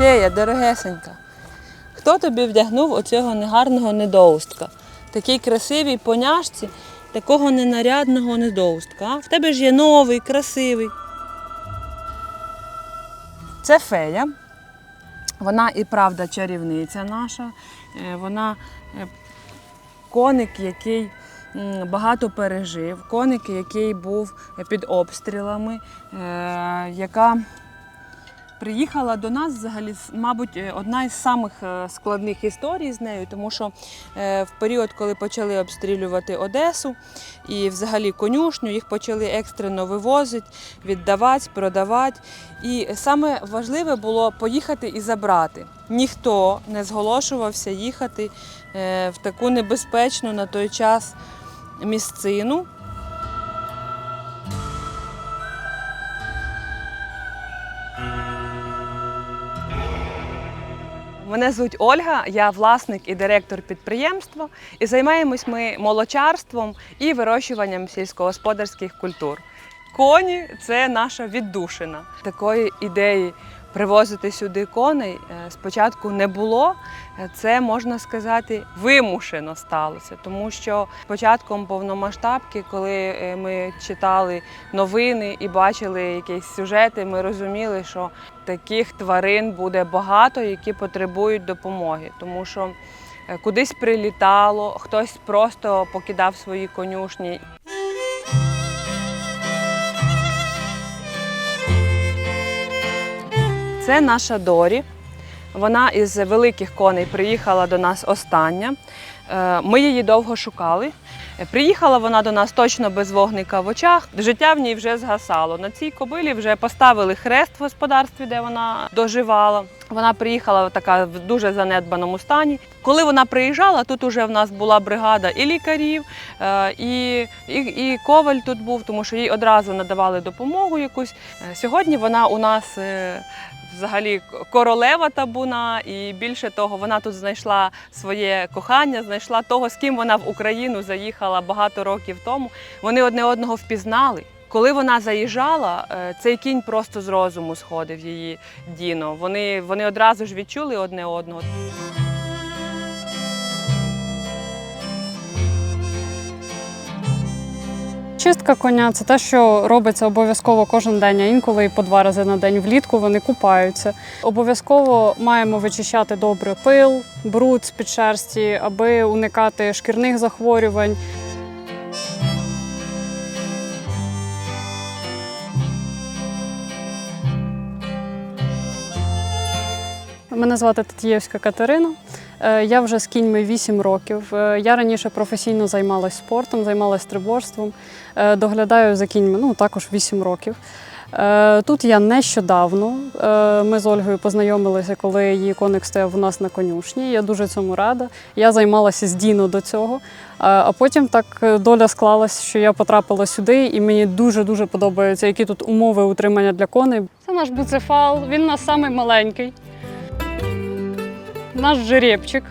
фея, дорогесенька. Хто тобі вдягнув оцього негарного недоустка? Такий красивий поняшці, такого ненарядного недоустка. А? В тебе ж є новий, красивий. Це фея. Вона і правда чарівниця наша. Е, Вона е, коник, який багато пережив, коник, який був під обстрілами, е, яка приїхала до нас взагалі, мабуть, е, одна із самих е, складних історій з нею, тому що е, в період, коли почали обстрілювати Одесу і взагалі конюшню, їх почали екстрено вивозити, віддавати, продавати. І саме важливе було поїхати і забрати. Ніхто не зголошувався їхати в таку небезпечну на той час місцину. Мене звуть Ольга, я власник і директор підприємства. І займаємось ми молочарством і вирощуванням сільськогосподарських культур. Коні це наша віддушина. Такої ідеї привозити сюди коней е, спочатку не було. Е, Це можна сказати вимушено сталося, тому що початком повномасштабки, коли е, ми читали новини і бачили якісь сюжети, ми розуміли, що таких тварин буде багато, які потребують допомоги, тому що кудись прилітало, хтось просто покидав свої конюшні. Це наша Дорі. Вона із великих коней приїхала до нас остання. Е, Ми її довго шукали. Приїхала вона до нас точно без вогника в очах. Життя в ній вже згасало. На цій кобилі вже поставили хрест в господарстві, де вона доживала. Вона приїхала така в дуже занедбаному стані. Коли вона приїжджала, тут уже в нас була бригада і лікарів, е, і, і, і коваль тут був, тому що їй одразу надавали допомогу якусь. Е, Сьогодні вона у нас взагалі королева табуна, і більше того, вона тут знайшла своє кохання, знайшла того, з ким вона в Україну заїхала багато років тому. Вони одне одного впізнали. Коли вона заїжджала, е, цей кінь просто з розуму сходив її Діно. Вони, вони одразу ж відчули одне одного. Чистка коня це те, що робиться обов'язково кожен день, а інколи і по два рази на день. Влітку вони купаються. Обов'язково маємо вичищати добре пил, бруд з під шерсті, аби уникати шкірних захворювань. Мене звати Татієвська Катерина. Е, Я вже з кіньми 8 років. Е, Я раніше професійно займалася спортом, займалася стриборством. Е, Доглядаю за кіньми ну, також 8 років. Тут я нещодавно. Ми з Ольгою познайомилися, коли її коник стояв у нас на конюшні. Я дуже цьому рада. Я займалася з Діно до цього. А потім так доля склалась, що я потрапила сюди, і мені дуже-дуже подобаються, які тут умови утримання для коней. Це наш буцефал, він у нас самий маленький наш жеребчик.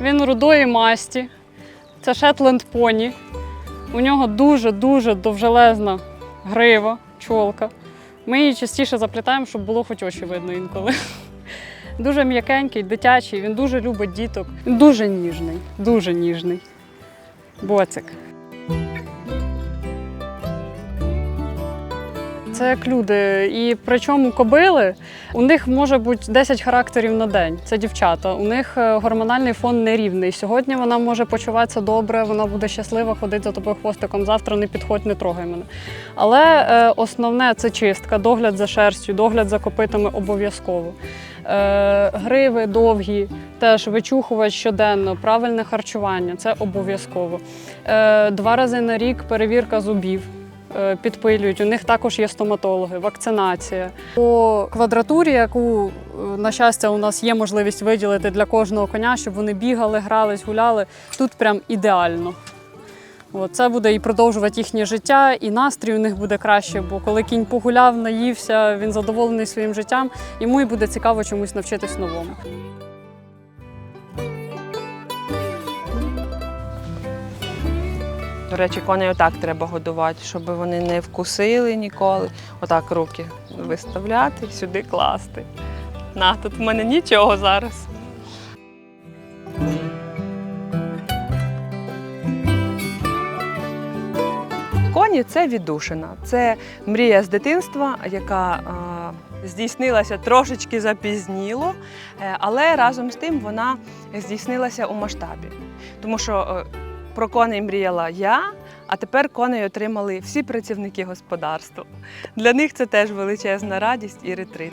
Він рудої масті. Це Шетленд поні. У нього дуже-дуже довжелезна грива, чолка. Ми її частіше заплітаємо, щоб було хоч очі видно інколи. Дуже м'якенький, дитячий, він дуже любить діток. Дуже ніжний, дуже ніжний. Боцик. Це як люди. І причому кобили, у них може бути 10 характерів на день. Це дівчата. У них е, гормональний фон нерівний. Сьогодні вона може почуватися добре, вона буде щаслива, ходити за тобою хвостиком. Завтра не підходь, не трогай мене. Але е, основне це чистка, догляд за шерстю, догляд за копитами обов'язково. Е, гриви довгі, теж вичухувати щоденно, правильне харчування це обов'язково. Е, два рази на рік перевірка зубів підпилюють. У них також є стоматологи, вакцинація. По квадратурі, яку, е, на щастя, у нас є можливість виділити для кожного коня, щоб вони бігали, грались, гуляли. Тут прям ідеально. От, це буде і продовжувати їхнє життя, і настрій у них буде краще, бо коли кінь погуляв, наївся, він задоволений своїм життям, йому і буде цікаво чомусь навчитись новому. До речі, коней отак треба годувати, щоб вони не вкусили ніколи. Отак руки виставляти, сюди класти. На, тут в мене нічого зараз. Коні це віддушина. Це мрія з дитинства, яка здійснилася трошечки запізніло, е, але разом з тим вона здійснилася у масштабі. Тому що е, про коней мріяла я, а тепер коней отримали всі працівники господарства. Для них це теж величезна радість і ретрит.